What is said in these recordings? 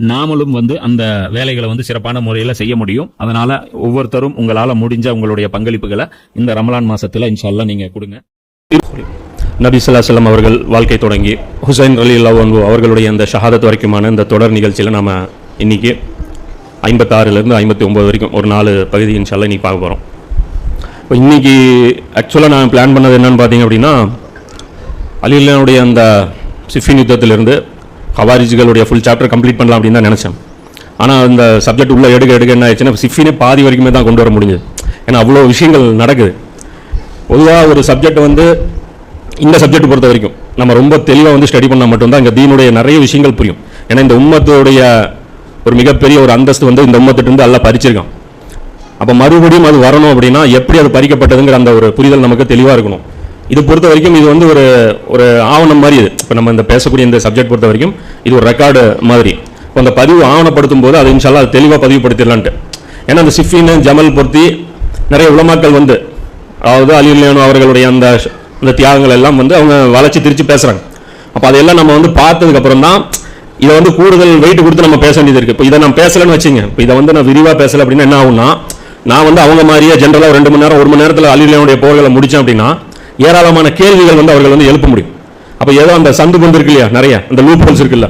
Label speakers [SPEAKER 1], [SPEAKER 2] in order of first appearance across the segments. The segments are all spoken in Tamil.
[SPEAKER 1] நாமளும் வந்து அந்த வேலைகளை வந்து சிறப்பான முறையில் செய்ய முடியும். அதனால ஒவ்வொருத்தரும் உங்களால் முடிஞ்ச உங்களுடைய பங்களிப்புகளை இந்த ரமலான் மாசத்துல இன்ஷால்லா நீங்க கொடுங்க.
[SPEAKER 2] நபி ஸல்லல்லாஹு அவர்கள் வாழ்க்கை தொடங்கி ஹுசைன் அலி அல்லாஹு அவர்களுடைய அந்த ஷஹாதத் வரைக்குமான இந்த தொடர் நிகழ்ச்சியில் நம்ம இன்னைக்கு ஐம்பத்தாறுலேருந்து ஐம்பத்தி ஒம்பது வரைக்கும் ஒரு நாலு பகுதி இன்ஷால்ல இன்றைக்கி பார்க்க போகிறோம் இப்போ இன்றைக்கி ஆக்சுவலாக நான் பிளான் பண்ணது என்னென்னு பார்த்தீங்க அப்படின்னா அலிலானுடைய அந்த சிஃபின் யுத்தத்திலிருந்து ஹவாரிஜுகளுடைய ஃபுல் சாப்டர் கம்ப்ளீட் பண்ணலாம் அப்படின்னு தான் நினச்சேன். ஆனால் அந்த சப்ஜெக்ட் உள்ளே எடுக்க எடுக்க என்ன ஆயிடுச்சுன்னா சிஃபினே பாதி வரைக்குமே தான் கொண்டு வர முடிஞ்சது. ஏன்னா அவ்வளோ விஷயங்கள் நடக்குது. பொதுவாக ஒரு சப்ஜெக்ட் வந்து இந்த சப்ஜெக்ட் பொறுத்த வரைக்கும் நம்ம ரொம்ப தெளிவாக வந்து ஸ்டடி பண்ணால் மட்டும்தான் இங்கே தீனுடைய நிறைய விஷயங்கள் புரியும். ஏன்னா இந்த உம்மத்துடைய ஒரு மிகப்பெரிய ஒரு அந்தஸ்து வந்து இந்த உம்மத்திட்டு எல்லாம் பறிச்சிருக்கான். அப்போ மறுபடியும் அது வரணும் அப்படின்னா எப்படி அது பறிக்கப்பட்டதுங்கிற அந்த ஒரு புரிதல் நமக்கு தெளிவாக இருக்கணும். இது பொறுத்த வரைக்கும் இது வந்து ஒரு ஒரு ஆவணம் மாதிரி இது. இப்போ நம்ம இந்த பேசக்கூடிய இந்த சப்ஜெக்ட் பொறுத்த வரைக்கும் இது ஒரு ரெக்கார்டு மாதிரி. இப்போ அந்த பதிவு ஆவணப்படுத்தும் போது அது இன்ஷால்லா அது தெளிவாக பதிவுப்படுத்திடலான்ட்டு ஏன்னா அந்த சிஃபின் ஜமல் பொருத்தி நிறைய உலமாக்கள் வந்து அதாவது அலிலியானு அவர்களுடைய அந்த அந்த தியாகங்கள் எல்லாம் வந்து அவங்க வளைச்சி திரிச்சு பேசுகிறாங்க அப்போ அதெல்லாம் நம்ம வந்து பார்த்ததுக்கப்புறம் தான் இதை வந்து கூடுதல் வெயிட் கொடுத்து நம்ம பேச வேண்டியது இருக்குது இப்போ இதை நான் பேசலைன்னு வச்சுங்க. இப்போ இதை வந்து நான் விரிவாக பேசலை அப்படின்னா என்ன ஆகும்னா நான் வந்து அவங்க மாதிரியே ஜென்ரலாக ரெண்டு மணி நேரம் ஒரு மணி நேரத்தில் அலிலியானுடைய போர்களை முடித்தேன் அப்படின்னா ஏராளமான கேள்விகள் வந்து அவர்கள் வந்து எழுப்ப முடியும். அப்போ ஏதோ அந்த சந்து பந்து இருக்கு இல்லையா? நிறைய. அந்த லூப் ஹோல்ஸ் இருக்குல்ல.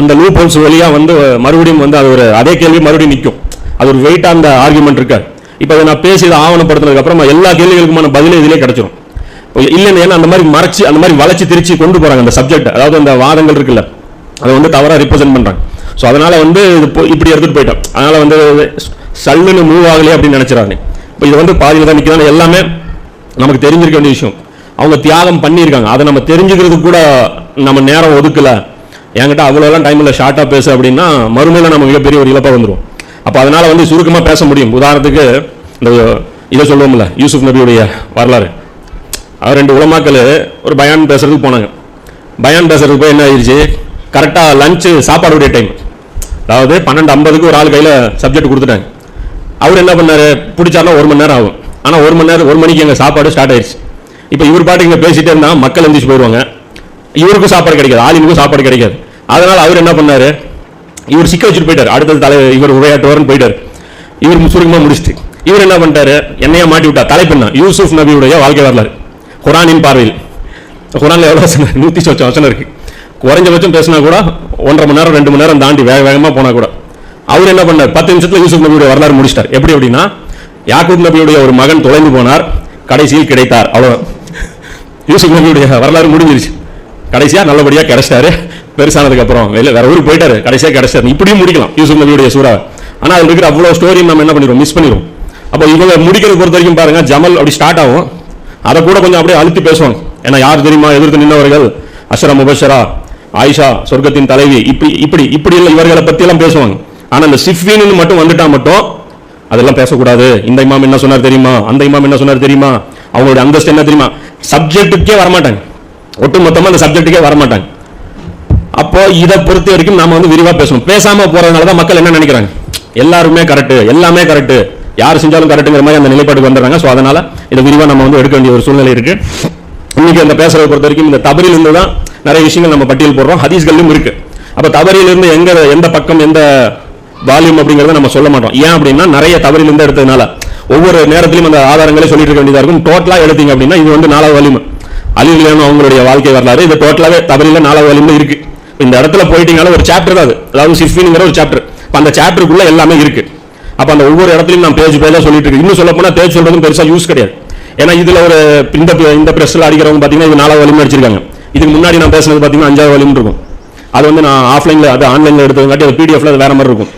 [SPEAKER 2] அந்த லூப் ஹோல்ஸ் வழியாக வந்து மறுபடியும் வந்து அது ஒரு அதே கேள்வி மறுபடியும் நிற்கும் அது ஒரு வெயிட்டாக அந்த ஆர்குமெண்ட் இருக்காது. இப்போ அதை நான் பேசி இதை ஆவணப்படுத்தினதுக்கப்புறமா எல்லா கேள்விகளுக்குமான பதிலே இதிலே கிடைச்சிரும். இல்லைன்னு ஏன்னா அந்த மாதிரி மறைச்சி அந்த மாதிரி வளர்ச்சி திருச்சி கொண்டு போகிறாங்க அந்த சப்ஜெக்ட் அதாவது அந்த வாதங்கள் இருக்குல்ல. அதை வந்து தவறாக ரிப்ரசென்ட் பண்ணுறாங்க ஸோ அதனால் வந்து இது இப்படி எடுத்துட்டு போயிட்டோம் அதனால் வந்து சல்லுன்னு மூவ் ஆகலையே அப்படின்னு நினச்சிடறாங்க இப்போ இது வந்து பாதியில் தான் நிற்கிறாங்க எல்லாமே நமக்கு தெரிஞ்சிருக்க வேண்டிய விஷயம். அவங்க தியாகம் பண்ணியிருக்காங்க. அதை நம்ம தெரிஞ்சுக்கிறதுக்கு கூட நம்ம நேரம் ஒதுக்கல. என்கிட்ட அவ்வளோலாம் டைம் இல்லை. ஷார்ட்டாக பேசு அப்படின்னா மறுமையில் நம்ம மிகப்பெரிய ஒரு இழப்பாக வந்துடும் அப்போ அதனால் வந்து சுருக்கமாக பேச முடியும். உதாரணத்துக்கு இந்த இதை சொல்லுவோம்ல யூசுப் நபியுடைய வரலாறு. அவர் ரெண்டு உலமாக்கள் ஒரு பயான் பேசுறதுக்கு போனாங்க. பயான் பேசுறதுக்கு போய் என்ன ஆயிடுச்சு கரெக்டாக லஞ்சு சாப்பாடுடைய டைம் அதாவது பன்னெண்டு ஐம்பதுக்கு ஒரு ஆள் கையில் சப்ஜெக்ட் கொடுத்துட்டாங்க. அவர் என்ன பண்ணார்? பிடிச்சாருன்னா ஒரு மணி நேரம் ஆகும். ஆனால் ஒரு மணி நேரம் ஒரு மணிக்கு எங்கள் சாப்பாடு ஸ்டார்ட் ஆயிடுச்சு இப்போ இவர் பாட்டு இங்கே பேசிட்டே இருந்தால் மக்கள் எந்திரிச்சு போயிடுவாங்க இவருக்கும் சாப்பாடு கிடைக்காது ஆலிமுக்கும் சாப்பாடு கிடைக்காது. அதனால அவர் என்ன பண்ணாரு? இவர் சிக்க வச்சுட்டு போயிட்டார். அடுத்தது தலை இவர் உரையாற்றுவார்னு போயிட்டார். இவர் சுருக்கமா முடிச்சுட்டு இவர் என்ன பண்ணிட்டாரு? என்னையா மாட்டி விட்டார் தலைப்பெண்ணா யூசுப் நபியுடைய வாழ்க்கை வரலாறு. குரானின் பார்வையில். குரான்ல எவ்வளோ வசனம் நூற்றி சொச்சம் வசனம் இருக்கு. குறைஞ்சபட்சம் பேசினா கூட ஒன்றரை மணி நேரம் ரெண்டு மணி நேரம் தாண்டி வேக வேகமாக போனால் கூட. அவர் என்ன பண்ணார்? பத்து நிமிஷத்தில் யூசுப் நபியுடைய வரலாறு முடிச்சிட்டார். எப்படி அப்படின்னா யாக்கூப் நபியுடைய ஒரு மகன் தொலைந்து போனார். கடைசியில் கிடைத்தார். அவ்வளோ. யூசுப் நபியுடைய வரலாறு முடிஞ்சிருச்சு. கடைசியா நல்லபடியாக கிடைச்சிட்டாரு. பெருசானதுக்கு அப்புறம் வெளில வேற ஊருக்கு போயிட்டாரு. கடைசியாக கிடைச்சாரு இப்படியும் முடிக்கலாம் யூசுப் நபியுடைய சூறாவை. ஆனால் அதில் இருக்கிற அவ்வளோ ஸ்டோரி நம்ம என்ன பண்ணிடுவோம்? மிஸ் பண்ணிடுவோம். அப்போ இவங்க முடிக்கிறது பொறுத்த வரைக்கும் பாருங்க ஜமல் அப்படி ஸ்டார்ட் ஆகும். அதை கூட கொஞ்சம் அப்படியே அழுத்தி பேசுவாங்க. ஏன்னா யார் தெரியுமா எதிர்த்து நின்றவர்கள்? அஷ்ரா முபஷரா ஆயிஷா சொர்க்கத்தின் தலைவி இப்படி இப்படி இப்படி இல்லை இவர்களை பற்றியெல்லாம் பேசுவாங்க. ஆனால் இந்த சிஃபின்னு மட்டும் வந்துட்டா மட்டும் அதெல்லாம் பேசக்கூடாது. இந்த இமாம் என்ன சொன்னார் தெரியுமா? அந்த இமாம் என்ன சொன்னார் தெரியுமா? அவங்களுடைய அந்தஸ்து என்ன தெரியுமா? சப்ஜெக்ட்டுக்கே வரமாட்டாங்க. ஒட்டு மொத்தமாக அந்த சப்ஜெக்ட்டுக்கே வரமாட்டாங்க. அப்போ இதை பொறுத்த வரைக்கும் நாம வந்து விரிவாக பேசணும். பேசாம போறதுனால தான் மக்கள் என்ன நினைக்கிறாங்க? எல்லாருமே கரெக்டு எல்லாமே கரெக்டு யார் செஞ்சாலும் கரெக்டுங்கிற மாதிரி அந்த நிலைப்பாட்டுக்கு வந்துடுறாங்க. ஸோ அதனால இதை விரிவாக நம்ம வந்து எடுக்க வேண்டிய ஒரு சூழ்நிலை இருக்கு. இன்னைக்கு அந்த பேசுறதை பொறுத்த வரைக்கும் இந்த தபரிலிருந்து தான் நிறைய விஷயங்கள் நம்ம பட்டியல் போடுறோம். ஹதீஸ்களிலும் இருக்கு. அப்போ தபரில் எங்க எந்த பக்கம் எந்த வால்யூம் அப்படிங்கிறத நம்ம சொல்ல மாட்டோம். ஏன் அப்படின்னா நிறைய தவறிலிருந்து எடுத்ததுனால. ஒவ்வொரு நேரத்திலும் அந்த ஆதாரங்களே சொல்லிட்டு இருக்க வேண்டியதாக இருக்கும். டோட்டலா எடுத்தீங்க அப்படின்னா இது வந்து நாலாவது வால்யூம் அலிலியானோ அவங்களுடைய வாழ்க்கை வரலாறு. இது டோட்டலாவே தவறில நாலாவது வால்யூம்ல இருக்கு. இந்த இடத்துல போயிட்டீங்கனால ஒரு சாப்டர் தான் அது. அதாவது சிஃபின்ங்கிற ஒரு சாப்டர் அந்த சாப்டருக்குள்ள எல்லாமே இருக்கு. அப்ப அந்த ஒவ்வொரு இடத்துலையும் நான் பேஜ் பேஜா சொல்லிட்டு இருக்கேன். இன்னும் சொல்ல போனா பேஜ் சொல்றதும் பெருசா யூஸ் கிடையாது. ஏன்னா இதுல ஒரு இந்த இந்த பிரஸ்ல அடிக்கிறவங்க பாத்தீங்கன்னா இது நாலாவது வலிமை அடிச்சிருக்காங்க. இதுக்கு முன்னாடி நான் பேசுனது பாத்தீங்கன்னா அஞ்சாவது வலிமை இருக்கும். அது வந்து நான் ஆஃப்லைன்ல அது ஆன்லைன்ல எடுத்ததுங்காட்டி அது பிடிஎஃப்ல அது வேற மாதிரி இருக்கும்.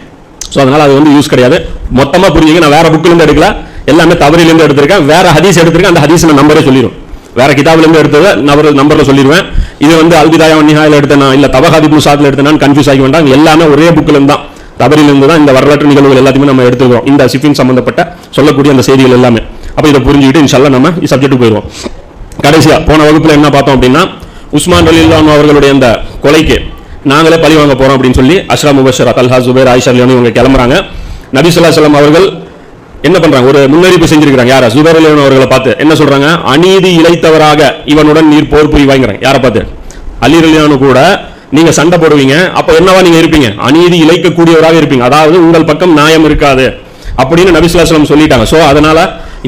[SPEAKER 2] ஸோ அதனால் அது வந்து யூஸ் கிடையாது. மொத்தமாக புரியுங்க நான் வேறு புக்கிலேருந்து எடுக்கல. எல்லாமே தவறிலேருந்து எடுத்திருக்கேன். வேறு ஹதீஸ் எடுத்திருக்கேன். அந்த ஹதீஸ் நான் நம்பரே சொல்லிடும் வேற கிதாபிலேருந்து எடுத்ததை எடுத்தது நம்பர் நம்பரில் சொல்லிடுவேன் இது வந்து அல்பிதாயா நிஹாயில் எடுத்தேனா இல்லை தபஹாதி புசாத்தில் எடுத்தனான்னு கன்ஃபியூஸ் ஆகி வேண்டாம் எல்லாமே ஒரே புக்கிலேருந்து தான் தவறில் தான் இந்த வரலாற்று நிகழ்வுகள் எல்லாத்தையுமே நம்ம எடுத்துக்கிறோம். இந்த சிஃபின் சம்மந்தப்பட்ட சொல்லக்கூடிய அந்த செய்திகள் எல்லாமே. அப்போ இதை புரிஞ்சுக்கிட்டு இன்ஷால்லா நம்ம சப்ஜெக்ட் போயிடுவோம். கடைசியாக போன வகுப்பில் என்ன பார்த்தோம் அப்படின்னா உஸ்மான் ரலில்லான் அவர்களுடைய அந்த கொலைக்கு நாங்களே பழி வாங்க போறோம் அப்படின்னு சொல்லி அஷ்ரா முபஷர் அல்ஹா ஜுபேர் ஆயிஷா லியோனு இவங்க கிளம்புறாங்க. நபி ஸல்லல்லாஹு அவர்கள் என்ன பண்றாங்க? ஒரு முன்னறிவிப்பு செஞ்சிருக்காங்க யாரா? ஜுபேர் லியோன் அவர்களை பார்த்து என்ன சொல்றாங்க? அநீதி இழைத்தவராக இவனுடன் நீர் போர் புரிவாங்கிறாங்க யாரை பார்த்து? அலி ரலியானு கூட நீங்க சண்டை போடுவீங்க. அப்ப என்னவா நீங்க இருப்பீங்க? அநீதி இழைக்கக்கூடியவராக இருப்பீங்க. அதாவது உங்கள் பக்கம் நியாயம் இருக்காது அப்படின்னு நபி ஸல்லல்லாஹு அலைஹி சொல்லிட்டாங்க. சோ அதனால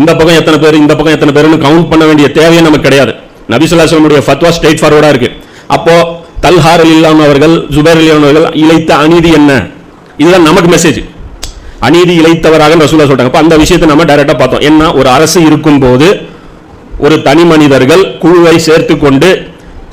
[SPEAKER 2] இந்த பக்கம் எத்தனை பேர் இந்த பக்கம் எத்தனை பேர்னு கவுண்ட் பண்ண வேண்டிய தேவையே நமக்கு கிடையாது. நபி ஸல்லல்லாஹு அலைஹி ஃபத்வா ஸ்ட்ரெயிட் ஃபார்வர்டா இருக்கு. அப்போ தல்ஹார் அலில்லான் அவர்கள் ஜுபைர் அவர்கள் இழைத்த அநீதி என்ன? இதுதான் நமக்கு மெசேஜ் அநீதி இழைத்தவராக ரசூலா சொல்றாங்க. அப்போ அந்த விஷயத்தை நம்ம டைரக்டா பார்த்தோம். என்ன ஒரு அரசு இருக்கும் போது ஒரு தனி மனிதர்கள் குழுவை சேர்த்து கொண்டு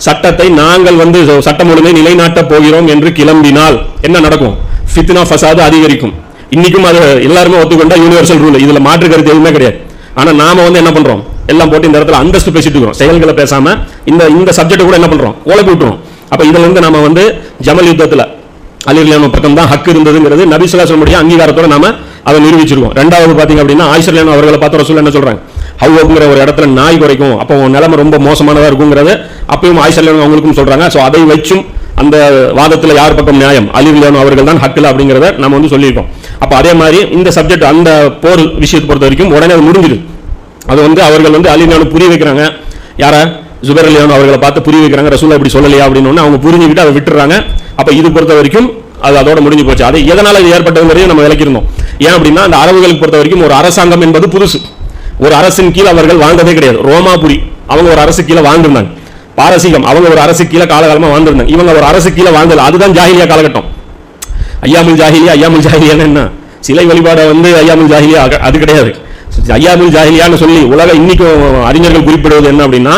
[SPEAKER 2] சட்டத்தை நாங்கள் வந்து சட்டம் ஒழுங்கை நிலைநாட்டப் போகிறோம் என்று கிளம்பினால் என்ன நடக்கும்? ஃபித்னா ஃபசாது அதிகரிக்கும். இன்னைக்கும் அது எல்லாருமே ஒத்துக்கொண்டா யூனிவர்சல் ரூல் இதுல மாற்று கருத்து எதுவுமே கிடையாது. ஆனா நாம வந்து என்ன பண்றோம்? எல்லாம் போட்டு இந்த இடத்துல அந்தஸ்து பேசிட்டு இருக்கிறோம். செயல்களை பேசாம இந்த இந்த சப்ஜெக்ட் கூட என்ன பண்றோம்? உலகி விட்டுறோம் அப்போ இதில் இருந்து நாம வந்து ஜமல் யுத்தத்தில் அலிர்லியான பக்கம் தான் ஹக்கு இருந்ததுங்கிறது நபிசுல்லாசனுடைய அங்கீகாரத்தோட நாம அதை நிரூபிச்சிருக்கோம் ரெண்டாவது பார்த்தீங்க அப்படின்னா ஆயிஷர்லியான அவர்களை பார்த்து ரசூல் என்ன சொல்கிறாங்க ஹவ்வுங்கிற ஒரு இடத்துல நாய் குறைக்கும். அப்போ உன் நிலைமை ரொம்ப மோசமானதாக இருக்குங்கிறது அப்பயும் ஆயிஷர்லியான அவங்களுக்கும் சொல்கிறாங்க ஸோ அதை வச்சும் அந்த வாதத்தில் யார் பக்கம் நியாயம்? அலிர்லியான அவர்கள் தான் ஹக்கில் அப்படிங்கிறத நம்ம வந்து சொல்லியிருக்கோம். அப்போ அதே மாதிரி இந்த சப்ஜெக்ட் அந்த போர் விஷயத்தை பொறுத்த வரைக்கும் உடனே அது முடிஞ்சிது. அது வந்து அவர்கள் வந்து அலிர்லியான புரிய வைக்கிறாங்க. யாரை? ஜுபேர் அலியான் அவர்களை பார்த்து புரிய வைக்கிறாங்க ரசூலா இப்படி சொல்லலையா அப்படின்னு அவங்க புரிஞ்சுக்கிட்டு அதை விட்டுறாங்க. அப்போ இது பொறுத்த வரைக்கும் அது அதோட முடிஞ்சு போச்சு. அது எதனால் இது ஏற்பட்டதுங்கிறதையும் நம்ம விளக்கியிருந்தோம் ஏன் அப்படின்னா அந்த அரபுகளுக்கு பொறுத்த வரைக்கும் ஒரு அரசாங்கம் என்பது புதுசு. ஒரு அரசின் கீழ் அவர்கள் வாழ்ந்ததே கிடையாது. ரோமாபுரி அவங்க ஒரு அரசு கீழே வாழ்ந்திருந்தாங்க. பாரசீகம் அவங்க ஒரு அரசு கீழே காலகாலமாக வாழ்ந்திருந்தாங்க. இவங்க ஒரு அரசு கீழே வாழ்ந்தது. அதுதான் ஜாகிலியா காலகட்டம். ஐயாமுல் ஜாகிலியா ஐயாமுல் ஜாகிலியான்னு என்ன? சிலை வழிபாடை வந்து ஐயாமுல் ஜாகிலியா அது கிடையாது. ஐயாமுல் ஜாகிலியான்னு சொல்லி உலக இன்னைக்கும் அறிஞர்கள் குறிப்பிடுவது என்ன அப்படின்னா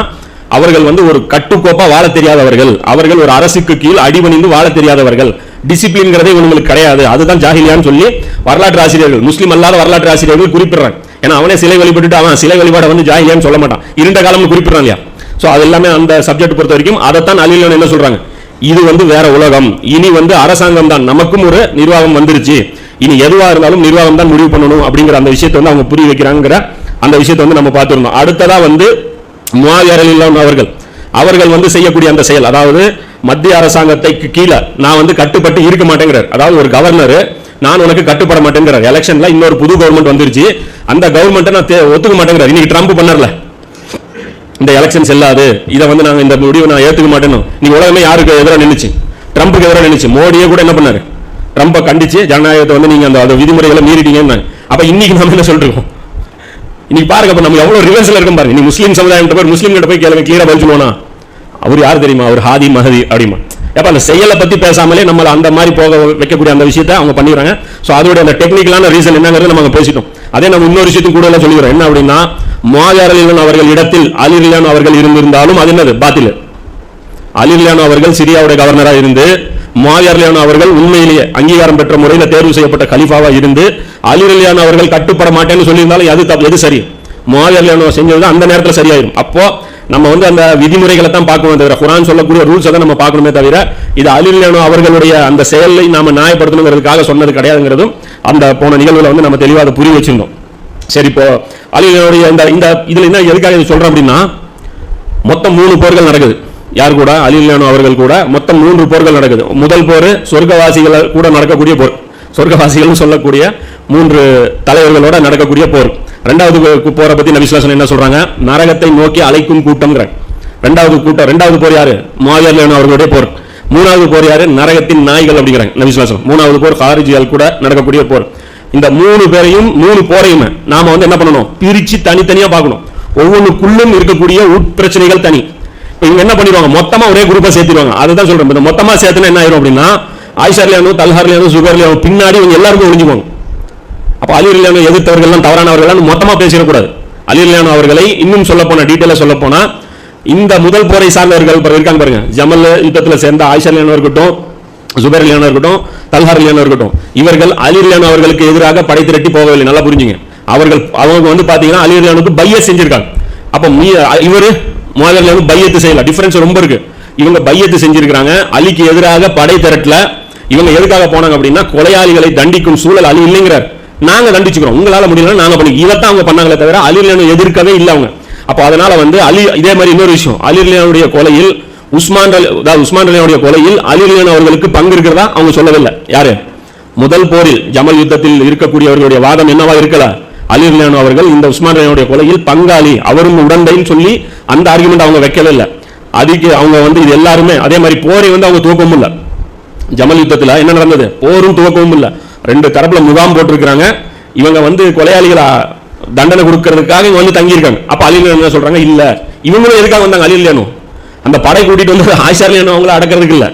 [SPEAKER 2] அவர்கள் வந்து ஒரு கட்டுக்கோப்பா வாழ தெரியாதவர்கள். அவர்கள் ஒரு அரசுக்கு கீழ் அடிபணிந்து வாழ தெரியாதவர்கள். டிசிப்ளின்ங்கிறதே இவங்களுக்கு கிடையாது. அதுதான் ஜாகிலியான்னு சொல்லி வரலாற்று ஆசிரியர்கள் முஸ்லீம் அல்லாத வரலாற்று ஆசிரியர்கள் குறிப்பிடுறாங்க. ஏன்னா அவனே சிலை வழிபட்டுட்டு அவன் சிலை வழிபாடை வந்து ஜாகிலியான்னு சொல்ல மாட்டான். இருண்ட காலம்னு குறிப்பிடுறான் இல்லையா? ஸோ அது எல்லாமே அந்த சப்ஜெக்ட் பொறுத்த வரைக்கும் அதைத்தான் அலிலன் என்ன சொல்றாங்க? இது வந்து வேற உலகம். இனி வந்து அரசாங்கம் தான். நமக்கும் ஒரு நிர்வாகம் வந்துருச்சு. இனி எதுவாக இருந்தாலும் நிர்வாகம் தான் முடிவு பண்ணணும் அப்படிங்கிற அந்த விஷயத்தை வந்து அவங்க புரிய வைக்கிறாங்கிற அந்த விஷயத்தை வந்து நம்ம பார்த்துருந்தோம். அடுத்ததா வந்து முவாவியர் இல்லாமல் அவர்கள் அவர்கள் வந்து செய்யக்கூடிய அந்த செயல் அதாவது மத்திய அரசாங்கத்தைக்கு கீழே நான் வந்து கட்டுப்பட்டு இருக்க மாட்டேங்கிறார். அதாவது ஒரு கவர்னர் நான் உனக்கு கட்டுப்பட மாட்டேங்கிறார். எலெக்ஷன்ல இன்னொரு புது கவர்மெண்ட் வந்துருச்சு. அந்த கவர்மெண்ட்டை நான் ஒத்துக்க மாட்டேங்கிறார். இன்னைக்கு ட்ரம்ப் பண்ணல இந்த எலெக்ஷன் செல்லாது. இதை வந்து நாங்க இந்த முடிவை நான் ஏத்துக்க மாட்டேன்னு. நீ உலகமே யாருக்கு எதிராக நின்னுச்சு? ட்ரம்ப்புக்கு எதிராக நின்னுச்சு. மோடியே கூட என்ன பண்ணாரு? ட்ரம்பை கண்டிச்சு ஜனநாயகத்தை வந்து நீங்க அந்த விதிமுறைகளை மீறிட்டீங்கன்னு அப்போ இன்னைக்கு நம்ம என்ன சொல்லிருக்கோம் இன்னைக்கு பாருங்க இப்போ நம்ம எவ்வளோ ரிவர்ஸில் இருக்கும் பாருங்க. நீ முஸ்லீம் சமுதாயம் போய் முஸ்லீம் கிட்ட போய் கேளுங்க கிளியராக பதில் சொல்லுவானா அவர் யார் தெரியுமா? அவர் ஹாதி மஹதி அப்படிமா. எப்போ அந்த செயலை பற்றி பேசாமலே நம்மளை அந்த மாதிரி போக வைக்கக்கூடிய அந்த விஷயத்தை அவங்க பண்ணிடுறாங்க. ஸோ அதோடைய அந்த டெக்னிக்கலான ரீசன் என்னங்கிறது நம்ம பேசிட்டோம். அதே நம்ம இன்னொரு விஷயத்தையும் கூட எல்லாம் சொல்லிடுறோம். என்ன அப்படின்னா முவாஜாரலின் அவர்கள் இடத்தில் அலிரிலான் அவர்கள் இருந்திருந்தாலும் அது என்னது? பாத்தில். அலிர்லியானோ அவர்கள் சிரியாவுடைய கவர்னராக இருந்து முவாவியர்லியானோ அவர்கள் உண்மையிலேயே அங்கீகாரம் பெற்ற முறையில் தேர்வு செய்யப்பட்ட கலிஃபாவா இருந்து அலிர்லியானோ அவர்கள் கட்டுப்பட மாட்டேன்னு சொல்லியிருந்தாலும் அது தப்பு எது சரி? முவாவியர்லியானோ செஞ்சது அந்த நேரத்தில் சரியாயிரும். அப்போ நம்ம வந்து அந்த விதிமுறைகளை தான் பார்க்கணும் தவிர குரான் சொல்லக்கூடிய ரூல்ஸை தான் நம்ம பார்க்கணுமே தவிர இது அலிர்லியானோ அவர்களுடைய அந்த செயலை நாம நியாயப்படுத்தணுங்கிறதுக்காக சொன்னது கிடையாதுங்கிறதும் அந்த போன நிகழ்வுல வந்து நம்ம தெளிவாக புரிய வச்சிருந்தோம். சரி இப்போ அலிர்லியானுடைய இந்த இந்த இதுல என்ன எதுக்காக இது சொல்கிறோம் அப்படின்னா மொத்தம் மூணு போர்கள் நடக்குது. யார் கூட? அலிலானோ அவர்கள் கூட மொத்தம் மூன்று போர்கள் நடக்குது. முதல் போர் சொர்க்கவாசிகள் கூட நடக்கக்கூடிய போர். சொர்க்கவாசிகள்னு சொல்லக்கூடிய மூன்று தலைவர்களோட நடக்கக்கூடிய போர். ரெண்டாவது போரை பத்தி நபிசுலாசன் என்ன சொல்றாங்க? நரகத்தை நோக்கி அழைக்கும் கூட்டம்ங்கிறாங்க ரெண்டாவது கூட்டம் ரெண்டாவது போர் யாரு? மாவியர் அவர்களுடைய போர். மூணாவது போர் யாரு? நரகத்தின் நாய்கள் அப்படிங்கிறாங்க. நபிசுலாசன் மூணாவது போர் ஹாரிஜியால் கூட நடக்கக்கூடிய போர். இந்த மூணு பேரையும் மூணு போரையுமே நாம வந்து என்ன பண்ணணும்? பிரிச்சு தனித்தனியா பார்க்கணும். ஒவ்வொன்றுக்குள்ளும் இருக்கக்கூடிய உட்பிரச்சனைகள் தனி. என்ன பண்ணிடுவாங்க? மொத்தமா ஒரே குரூப்பா சேர்த்திடுவாங்க. அதுதான் சொல்றேன். இந்த மொத்தமா சேர்த்துனா என்ன ஆயிரும் அப்படின்னா ஆயிஷர்லியானு தல்ஹார்லியானு சுகர்லியானு பின்னாடி இவங்க எல்லாருக்கும் ஒழிஞ்சுவாங்க அப்ப அலிர்லியானு எதிர்த்தவர்கள்லாம் தவறானவர்கள் மொத்தமா பேசிடக்கூடாது. அலிர்லியானு அவர்களை இன்னும் சொல்ல போனா டீட்டெயிலா சொல்ல போனா இந்த முதல் போரை சார்ந்தவர்கள் இருக்காங்க பாருங்க. ஜமல் யுத்தத்தில் சேர்ந்த ஆயிஷர்லியானு இருக்கட்டும் சுபர்லியானோ இருக்கட்டும் தல்ஹார்லியானோ இருக்கட்டும் இவர்கள் அலிர்லியானோ அவர்களுக்கு எதிராக படை திரட்டி போகவில்லை. நல்லா புரிஞ்சுங்க. அவர்கள் அவங்க வந்து பாத்தீங்கன்னா அலிர்லியானுக்கு பைய செஞ்சிருக்காங்க. அப்ப இவரு முதல்ல வந்து பையத்து செய்யல. டிஃபரன்ஸ் ரொம்ப இருக்கு. இவங்க பையத்து செஞ்சிருக்கிறாங்க. அலிக்கு எதிராக படை திரட்டல. இவங்க எதுக்காக போனாங்க அப்படின்னா கொலையாளிகளை தண்டிக்கும் சூழல் அலி இல்லைங்கிறார். நாங்க தண்டிச்சுக்கிறோம். உங்களால முடியல நாங்க பண்ணி இதைத்தான் அவங்க பண்ணாங்களே தவிர அலிர்லியானு எதிர்க்கவே இல்லை அவங்க. அப்போ அதனால வந்து அலி இதே மாதிரி இன்னொரு விஷயம். அலிர்லியானுடைய கொலையில் உஸ்மான் அலி அதாவது உஸ்மான் அலியனுடைய கொலையில் அலிர்லியான் அவர்களுக்கு பங்கு இருக்கிறதா அவங்க சொல்லவில்லை. யாரு? முதல் போரில் ஜமல் யுத்தத்தில் இருக்கக்கூடியவர்களுடைய வாதம் என்னவா இருக்கல? அலிர்லியானு அவர்கள் இந்த உஸ்மான் அலியானுடைய கொலையில் பங்காளி. அவரும் உடந்தைன்னு சொல்லி அந்த ஆர்குமெண்ட் அவங்க வைக்கவே இல்லை. அதுக்கு அவங்க வந்து இது எல்லாருமே அதே மாதிரி போரை வந்து அவங்க துவக்கவும் இல்லை. ஜமல் யுத்தத்தில் என்ன நடந்தது? போரும் துவக்கவும் இல்லை. ரெண்டு தரப்புல முகாம் போட்டிருக்கிறாங்க. இவங்க வந்து கொலையாளிகளா தண்டனை கொடுக்கறதுக்காக இவங்க வந்து தங்கியிருக்காங்க. அப்போ அலில் என்ன சொல்றாங்க? இல்ல. இவங்களும் எதுக்காக வந்தாங்க? அலில் அந்த படை கூட்டிட்டு வந்து ஆயிஷார்லியானு அவங்கள அடக்கிறதுக்கு இல்லை.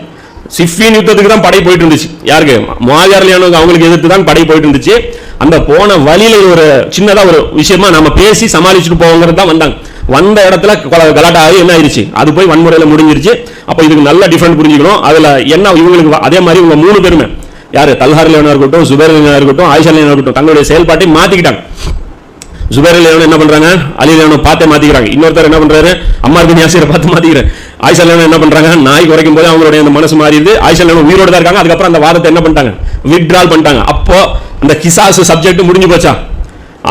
[SPEAKER 2] சிஃபின் யுத்தத்துக்கு தான் படை போயிட்டு இருந்துச்சு. யாருக்கு? மாஜார்லியானு அவங்களுக்கு எதிர்த்து தான் படை போயிட்டு இருந்துச்சு. அந்த போன வழியில ஒரு சின்னதா ஒரு விஷயமா நம்ம பேசி சமாளிச்சுட்டு போவோங்கிறது தான் வந்தாங்க. வந்த இடத்துல கலாட்டா ஆகி என்ன ஆயிருச்சு? அது போய் வன்முறையில முடிஞ்சிருச்சு. அப்போ இதுக்கு நல்ல டிஃபரெண்ட் புரிஞ்சுக்கணும். அதுல என்ன இவங்களுக்கு அதே மாதிரி இவங்க மூணு பேருமே. யாரு? தல்ஹார் லியானா இருக்கட்டும் சுபேர் லியானா இருக்கட்டும் ஆயிஷா லியானா இருக்கட்டும் தங்களுடைய செயல்பாட்டை மாத்திக்கிட்டாங்க. சுபேர் லியானோ என்ன பண்றாங்க? அலி லியானோ பார்த்தே மாத்திக்கிறாங்க. இன்னொருத்தர் என்ன பண்றாரு? அம்மா பின் யாசிரை பார்த்து மாத்திக்கிறாரு. ஆயிஷா லியானோ என்ன பண்றாங்க? நாய் குறைக்கும் போது அவங்களுடைய அந்த மனசு மாறிடுது. ஆயிஷா லியானோ உயிரோடு தான் இருக்காங்க. அதுக்கப்புறம் அந்த வாதத்தை என்ன பண்ணிட்டாங்க? வித்ட்ரால் பண்ணிட்டாங்க. அப்போ அந்த கிசாசு சப்ஜெக்ட் முடிஞ்சு போச்சா?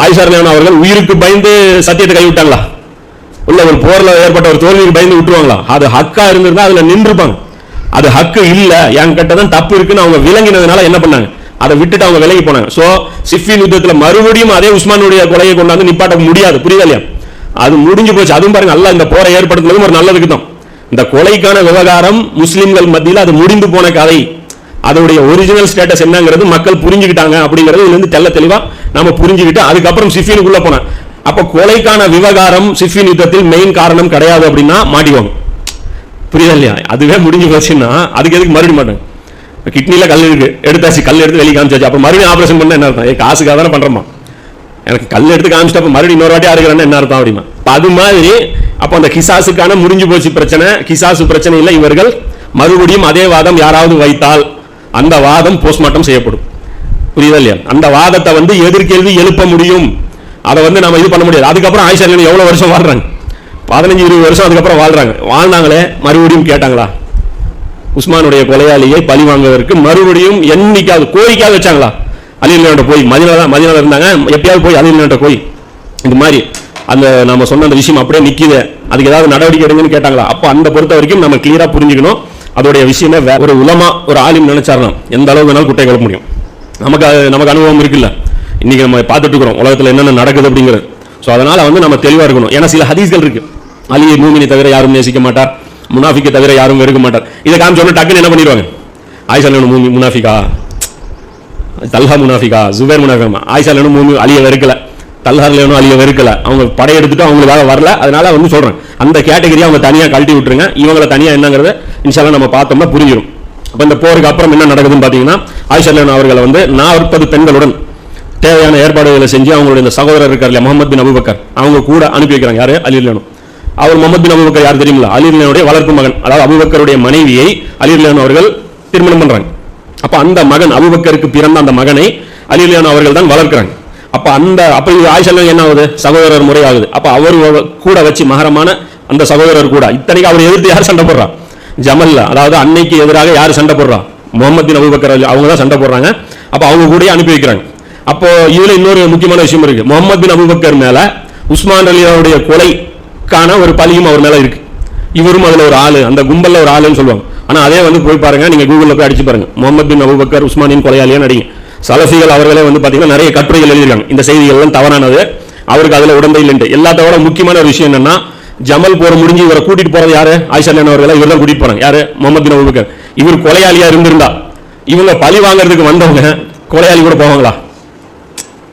[SPEAKER 2] ஆயிஷா அவர்கள் உயிருக்கு பயந்து சத்தியத்தை கைவிட்டாங்களா? உள்ள ஒரு போர்ல ஏற்பட்ட ஒரு தோல்விக்கு பயந்து விட்டுருவாங்களா? அது ஹக்கா இருந்திருந்தா அதுல நின்றுப்பாங்க. அது ஹக்கு இல்லை என் கிட்ட தான் தப்பு இருக்குன்னு அவங்க விளங்கினதுனால என்ன பண்ணாங்க? அதை விட்டுட்டு அவங்க விலகி போனாங்க. சோ சிஃபின் யுத்தத்துல மறுபடியும் அதே உஸ்மானுடைய கொலையை கொண்டாந்து நிப்பாட்ட முடியாது. புரியுதா இல்லையா? அது முடிஞ்சு போச்சு. அதுவும் பாருங்க நல்லா இந்த போரை ஏற்படுத்துனதும் ஒரு நல்லதுக்கு தான். இந்த கொலைக்கான விவகாரம் முஸ்லிம்கள் மத்தியில் அது முடிந்து போன கதை. அதோடைய ஒரிஜினல் ஸ்டேட்டஸ் என்னங்கிறது மக்கள் புரிஞ்சுக்கிட்டாங்க அப்படிங்கிறது இதுல இருந்து தெள்ள தெளிவா நம்ம புரிஞ்சுக்கிட்டு அதுக்கப்புறம் சிஃபினுக்குள்ள போனேன் அப்ப கொலைக்கான விவகாரம் சிஃபின் யுத்தத்தில் மெயின் காரணம் கிடையாது அப்படின்னா மாட்டிவாங்க புரியுதா இல்லையா? அதுவே முடிஞ்சு போச்சுன்னா அதுக்கு எதுக்கு மறுபடியும் மாட்டாங்க கிட்னில கல் இருக்கு எடுத்தாச்சு கல் எடுத்து வெளியே காமிச்சாச்சு. அப்புறம் மறுபடியும் ஆப்ரேஷன் பண்ண என்ன அர்த்தம்? ஏ காசுக்காக தானே பண்ணுறோமா எனக்கு கல் எடுத்து காமிச்சிட்டு அப்ப மறுபடியும் இன்னொரு வாட்டி அறுக்கிறேன்னு என்ன அர்த்தம் அப்படிமா? அது மாதிரி அப்போ அந்த கிசாசுக்கான முடிஞ்சு போச்சு பிரச்சனை கிசாசு பிரச்சனையில் இவர்கள் மறுபடியும் அதே வாதம் யாராவது வைத்தால் அந்த வாதம் போஸ்ட்மார்ட்டம் செய்யப்படும். புரியுதா இல்லையா? அந்த வாதத்தை வந்து எதிர்கேள்வி எழுப்ப முடியும். அதை வந்து நம்ம இது பண்ண முடியாது. அதுக்கப்புறம் ஆயிஷா எவ்வளோ வருஷம் வாழ்றாங்க? பதினஞ்சு இருபது வருஷம் அதுக்கப்புறம் வாழ்றாங்க. வாழ்ந்தாங்களே மறுபடியும் கேட்டாங்களா? உஸ்மானுடைய கொலையாளியை பழி வாங்குவதற்கு மறுபடியும் என்னைக்காவது கோரிக்கையாக வச்சாங்களா? அலிலியோட போய் மதினால தான் மதினால இருந்தாங்க. எப்பயாவது போய் அலிலியோட போய். இந்த மாதிரி அந்த நம்ம சொன்ன அந்த விஷயம் அப்படியே நிற்கிது அதுக்கு ஏதாவது நடவடிக்கை எடுங்கன்னு கேட்டாங்களா? அப்போ அந்த பொறுத்த வரைக்கும் நம்ம கிளியராக புரிஞ்சுக்கணும். அதோடைய விஷயமே வே- ஒரு உலமா ஒரு ஆலிம் நினைச்சாரலாம் எந்த அளவுக்கு வேணாலும் குட்டை கிளப்ப முடியும். நமக்கு அது நமக்கு அனுபவம் இருக்குல்ல. இன்னைக்கு நம்ம பார்த்துட்டு இருக்கிறோம் உலகத்தில் என்னென்ன நடக்குது அப்படிங்கிறது. ஸோ அதனால் வந்து நம்ம தெளிவாக இருக்கணும். ஏன்னா சில ஹதீஸ்கள் இருக்குது அலியை மூமினை தவிர யாரும் நேசிக்க மாட்டார். முனாஃபிக்கை தவிர யாரும் வெறுக்க மாட்டார். இதை காமிச்சோன்னா டக்குன்னு என்ன பண்ணிடுவாங்க? ஆயிஷா மூமி முனாஃபிகா தல்ஹா முனாஃபிகா ஜுபேர் முனாஃபிகா ஆயிஷா மூமி அலியை வெறுக்கல. தல்ஹார் அழியவும் அலியை வெறுக்கல. அவங்க படையெடுத்துட்டு அவங்களுக்காக வரல. அதனால வந்து சொல்கிறேன் அந்த கேட்டகரியை அவங்க தனியாக கழட்டி விட்டுருங்க. இவங்கள தனியாக என்னங்கிறத இன்ஷால்லாம் நம்ம பார்த்தோம்னா புரிஞ்சிடும் அப்போ இந்த போருக்கு அப்புறம் என்ன நடக்குதுன்னு பார்த்தீங்கன்னா ஆயிஷா அவர்களை வந்து நாற்பது பெண்களுடன் தேவையான ஏற்பாடுகளை செஞ்சு அவங்களுடைய இந்த சகோதரர் இருக்கார் இல்லையா முகமது பின் அபுபக்கர். அவங்க கூட அனுப்பி வைக்கிறாங்க. யாரு? அலிலேனு அவர் முகமது பின் அபுபக்கர் யார் தெரியுங்களா அலிலேனுடைய வளர்ப்பு மகன். அதாவது அபுபக்கருடைய மனைவியை அலிலேனு அவர்கள் திருமணம் பண்ணுறாங்க அப்போ அந்த மகன் அபுபக்கருக்கு பிறந்த அந்த மகனை அலிலேனு அவர்கள் தான் வளர்க்கிறாங்க. அப்போ அந்த அப்போ இது ஆயிஷா என்ன ஆகுது? சகோதரர் முறை ஆகுது அப்போ அவர் கூட வச்சு மகரமான அந்த சகோதரர் கூட. இத்தனைக்கு அவர் எதிர்த்து யார் சண்டை போடுறா? ஜமல்ல. அதாவது அன்னைக்கு எதிராக யார் சண்டை போடுறா? முகமது நபுபக்கர் அபுபக்கர் அலி அவங்க தான் சண்டை போடுறாங்க. அப்போ அவங்க கூடயே அனுப்பி வைக்கிறாங்க. அப்போ இதில் இன்னொரு முக்கியமான விஷயம் இருக்கு. முகமது பின் அபுபக்கர் மேலே உஸ்மான் அலியாவுடைய கொலைக்கான ஒரு பழியும் அவர் மேலே இருக்கு. இவரும் அதில் ஒரு ஆள். அந்த கும்பலில் ஒரு ஆளுன்னு சொல்லுவாங்க. ஆனால் அதே வந்து போய் பாருங்க. நீங்கள் கூகுளில் போய் அடிச்சு பாருங்க. முகமது பின் அபுபக்கர் உஸ்மானின் கொலையாளியான்னு அடிங்க சலசிகள் அவர்களே வந்து பார்த்தீங்கன்னா நிறைய கட்டுரைகள் எழுதியிருக்காங்க. இந்த செய்திகள்லாம் தவறானது. அவருக்கு அதில் உடம்பை இல்லை எல்லா விட முக்கியமான ஒரு விஷயம் என்னன்னா ஜமல் போர் முடிஞ்சு இவரை கூட்டிட்டு போறது யாரு? ஆயிஷா அண்ணன் அவர்களை? இவர் தான் கூட்டிட்டு போறாங்க. யாரு? முகமது பின் இவர் கொலையாளியா இருந்திருந்தா இவங்க பழி வாங்குறதுக்கு வந்தவங்க கொலையாளி கூட போவாங்களா?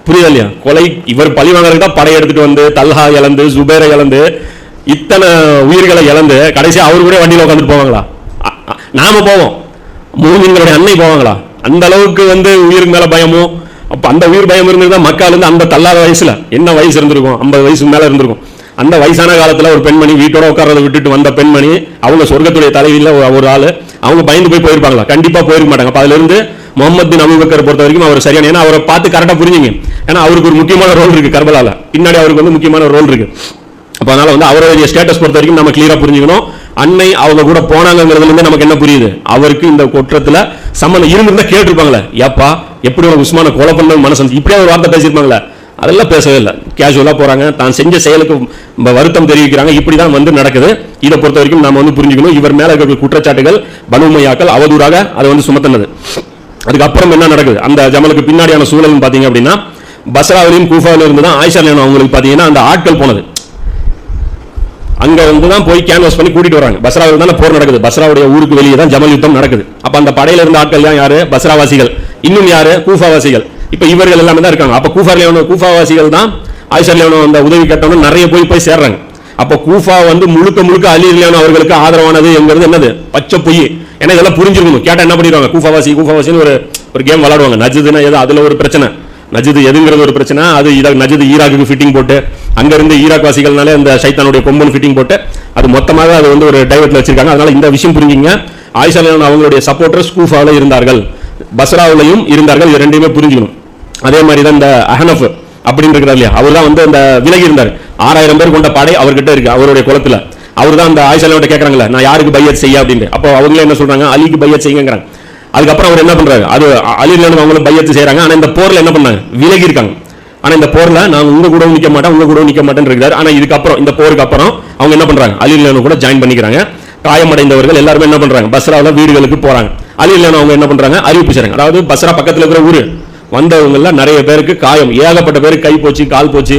[SPEAKER 2] புரியுதா இல்லையா? கொலை இவர் பழி வாங்குறதுக்கு தான் படை எடுத்துட்டு வந்து தல்ஹா இழந்து சுபேரை இழந்து இத்தனை உயிர்களை இழந்து கடைசியாக அவர் கூட வண்டியில் உட்காந்துட்டு போவாங்களா? அ- நாம போவோம். மூமின்களுடைய அன்னை போவாங்களா? அந்த அளவுக்கு வந்து உயிருக்கு மேல பயமும் அப்ப அந்த உயிர் பயம் இருந்திருந்தா மக்கள் வந்து அந்த தள்ளாத வயசுல என்ன வயசு இருந்திருக்கும்? ஐம்பது வயசுக்கு மேல இருந்திருக்கும். அந்த வயசான காலத்துல ஒரு பெண்மணி வீட்டோட உட்கார்றத விட்டுட்டு வந்த பெண்மணி அவங்க சொர்க்கத்துடைய தலைவியில் ஒரு- ஆள் அவங்க பயந்து போய் போயிருப்பாங்களா? கண்டிப்பா போயிருக்க மாட்டாங்க. அப்ப அதுல இருந்து முகமது பின் அபூபக்கர் பொறுத்த வரைக்கும் அவர் சரியான ஏன்னா அவரை பார்த்து கரெக்டா புரிஞ்சுங்க. ஏன்னா அவருக்கு ஒரு முக்கியமான ரோல் இருக்கு கர்பலால. பின்னாடி அவருக்கு வந்து முக்கியமான ரோல் இருக்கு. அப்ப அதனால வந்து அவருடைய ஸ்டேட்டஸ் பொறுத்த வரைக்கும் நம்ம கிளியரா புரிஞ்சுக்கணும். அன்னை அவங்க கூட போனாங்கிறதுல இருந்து நமக்கு என்ன புரியுது? அவருக்கு இந்த குற்றத்துல சம்மந்தம் இருந்திருந்தா கேட்டிருப்பாங்களே. ஏப்பா எப்படி உனக்கு உஸ்மான கொலை பண்ண மனசு வந்துச்சு? இப்படியே ஒரு வார்த்தை பேசியிருப்பாங்களே. அதெல்லாம் பேசவே இல்லை. கேஷுவலாக போகிறாங்க தான் செஞ்ச செயலுக்கு வருத்தம் தெரிவிக்கிறாங்க. இப்படி தான் வந்து நடக்குது. இதை பொறுத்த வரைக்கும் நாம் வந்து புரிஞ்சுக்கணும். இவர் மேலே இருக்கிற குற்றச்சாட்டுகள் பனுமையாக்கள் அவதூறாக அதை வந்து சுமத்தினது. அதுக்கப்புறம் என்ன நடக்குது? அந்த ஜமலுக்கு பின்னாடியான சூழல்னு பார்த்தீங்க அப்படின்னா பஸ்ராவிலையும் கூஃபாவிலும் இருந்து தான் ஆயிஷா அவங்களுக்கு பார்த்தீங்கன்னா அந்த ஆட்கள் போனது. அங்க வந்து தான் போய் கேன்வாஸ் பண்ணி கூட்டிட்டு வராங்க. பஸ்ராவில் தானே போர் நடக்குது. பஸ்ராவுடைய ஊருக்கு வெளியே தான் ஜமல் யுத்தம் நடக்குது. அப்ப அந்த படையில இருந்த ஆட்கள் தான் யாரு? பஸ்ராவாசிகள். இன்னும் யாரு? கூஃபாவாசிகள். இப்ப இவர்கள் எல்லாமே தான் இருக்காங்க. அப்ப கூஃபார்ல கூஃபாவாசிகள் தான் ஆயிஷா அந்த உதவி கேட்டவங்க நிறைய போய் போய் சேர்றாங்க. அப்ப கூஃபா வந்து முழுக்க முழுக்க அலி அவர்களுக்கு ஆதரவானது எங்கிறது என்னது? பச்சை பொய். ஏன்னா இதெல்லாம் புரிஞ்சிருக்கணும். கேட்டா என்ன பண்ணிடுவாங்க? கூஃபாவாசி கூஃபாவாசின்னு ஒரு ஒரு கேம் விளாடுவாங்க நஜதுன்னா ஏதோ அதுல ஒரு பிரச்சனை. நஜது எதுங்கிறது ஒரு பிரச்சனை. அது இதாக நஜது ஈராக்கு ஃபிட்டிங் போட்டு அங்கேருந்து ஈராக் வாசிகள்னாலே அந்த சைத்தானுடைய கொம்பன் ஃபிட்டிங் போட்டு அது மொத்தமாக அது வந்து ஒரு டைவர்ட்ல வச்சிருக்காங்க. அதனால இந்த விஷயம் புரிஞ்சுங்க ஆயிஷா அவங்களுடைய சப்போர்ட்டர்ஸ் கூஃபாவில் இருந்தார்கள். பஸ்ராவிலையும் இருந்தார்கள். இது ரெண்டையுமே புரிஞ்சுக்கணும். அதே மாதிரி தான் இந்த அஹனஃப் அப்படின்னு இருக்கிறார் இல்லையா? அவர் தான் வந்து அந்த விலகி இருந்தார் ஆறாயிரம் பேர் கொண்ட படை அவர்கிட்ட இருக்கு அவருடைய குளத்துல அவர் தான் அந்த ஆயிஷாலியோட கேட்கறாங்களே நான் யாருக்கு பையத் செய்ய அப்படின்னு அப்போ அவங்களே என்ன சொல்றாங்க? அலிக்கு பையத் செய்யுங்கிறாங்க. அதுக்கப்புறம் அவர் என்ன பண்ணுறாரு அது அலி அவங்களும் பையத்து செய்கிறாங்க ஆனால் இந்த போரில் என்ன பண்ணாங்க? விலகி இருக்காங்க ஆனால் இந்த போரில் நான் உங்கள் கூட நிற்க மாட்டேன் உங்கள் கூட நிற்க மாட்டேன்னு இருக்காரு ஆனால் இதுக்கப்புறம் இந்த போருக்கு அப்புறம் அவங்க என்ன பண்ணுறாங்க அலி கூட ஜாயின் பண்ணிக்கிறாங்க. காயமடைந்தவர்கள் எல்லாருமே என்ன பண்ணுறாங்க பஸ்ராவில் வீடுகளுக்கு போகிறாங்க அலி அவங்க என்ன பண்ணுறாங்க அறிவிப்பு செய்கிறாங்க அதாவது பஸ்ரா பக்கத்தில் இருக்கிற ஊர். வந்தவங்கெல்லாம் நிறைய பேருக்கு காயம். ஏகப்பட்ட பேருக்கு கை போச்சு கால் போச்சு.